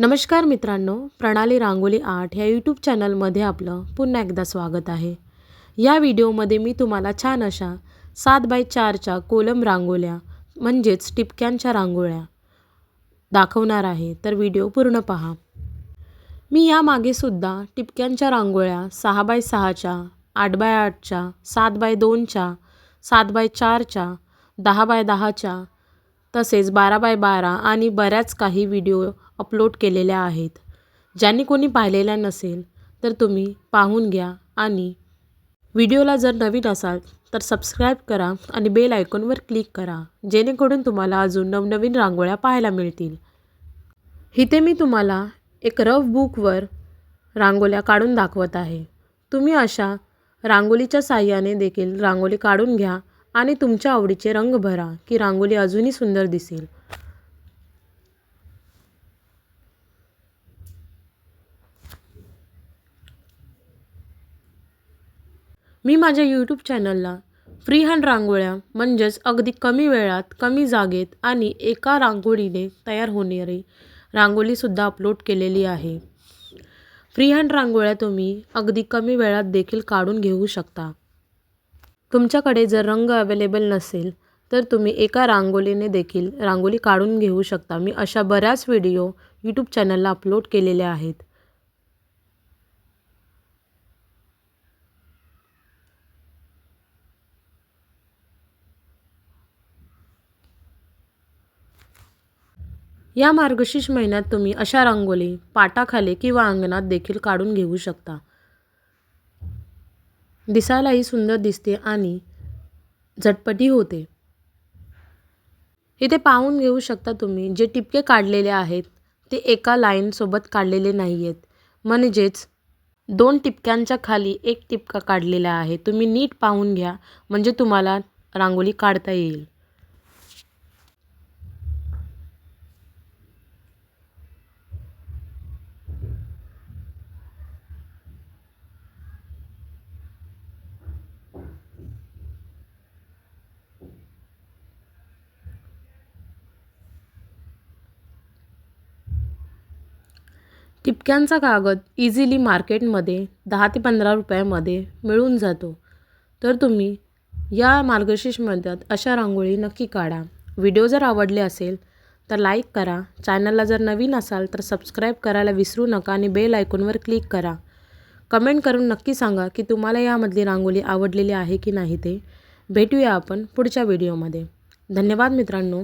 नमस्कार मित्रांनो प्रणाली रांगोली आर्ट ह्या यूट्यूब चॅनलमध्ये आपलं पुन्हा एकदा स्वागत आहे. या व्हिडिओमध्ये मी तुम्हाला छान अशा सात बाय चारच्या कोलम रांगोळ्या म्हणजेच टिपक्यांच्या रांगोळ्या दाखवणार आहे. तर व्हिडिओ पूर्ण पहा. मी यामागे सुद्धा टिपक्यांच्या रांगोळ्या सहा बाय सहाच्या आठ बाय आठच्या सात बाय दोनच्या सात बाय चारच्या दहा बाय दहाच्या तसेच बारा बाय बारा आणि बऱ्याच काही व्हिडिओ अपलोड केलेल्या आहेत. ज्यांनी कोणी पाहिलेल्या नसेल तर तुम्ही पाहून घ्या आणि व्हिडिओला जर नवीन असाल तर सबस्क्राईब करा आणि बेल आयकॉनवर क्लिक करा जेणेकरून तुम्हाला अजून नवनवीन रांगोळ्या पाहायला मिळतील. इथे मी तुम्हाला एक रफ बुकवर रांगोळ्या काढून दाखवत आहे. तुम्ही अशा रांगोळीच्या साह्याने देखील रांगोळी काढून घ्या आणि तुमच्या आवडीचे रंग भरा की रांगोळी अजूनही सुंदर दिसेल. मी माझ्या यूट्यूब चॅनलला फ्री हँड रांगोळ्या म्हणजेच अगदी कमी वेळात कमी जागेत आणि एका रांगोळीने तयार होणारी रांगोळीसुद्धा अपलोड केलेली आहे. फ्री हँड रांगोळ्या तुम्ही अगदी कमी वेळात देखील काढून घेऊ शकता. तुमच्याकडे जर रंग अवेलेबल नसेल तर तुम्ही एका रांगोळीने देखील रांगोळी काढून घेऊ शकता. मी अशा बऱ्याच व्हिडिओ यूट्यूब चॅनलला अपलोड केलेल्या आहेत. या मार्गशीर्ष महिन्यात तुम्ही अशा रांगोळी पाटाखाली किंवा अंगणात देखील काढून घेऊ शकता. दिसायलाही सुंदर दिसते आणि झटपटी होते. इथे पाहून घेऊ शकता तुम्ही जे टिपके काढलेले आहेत ते एका लाईनसोबत काढलेले नाही आहेत म्हणजेच दोन टिपक्यांच्या खाली एक टिपका काढलेला आहे. तुम्ही नीट पाहून घ्या म्हणजे तुम्हाला रांगोळी काढता येईल. टिपक्यांचा कागद इझिली मार्केटमध्ये दहा ते पंधरा रुपयामध्ये मिळून जातो. तर तुम्ही या मार्गशीर्ष महिन्यात अशा रांगोळी नक्की काढा. व्हिडिओ जर आवडले असेल तर लाईक करा. चॅनलला जर नवीन असाल तर सबस्क्राईब करायला विसरू नका आणि बेल आयकॉनवर क्लिक करा. कमेंट करून नक्की सांगा की तुम्हाला यामधली रांगोळी आवडलेली आहे की नाही ते. भेटूया आपण पुढच्या व्हिडिओमध्ये धन्यवाद मित्रांनो.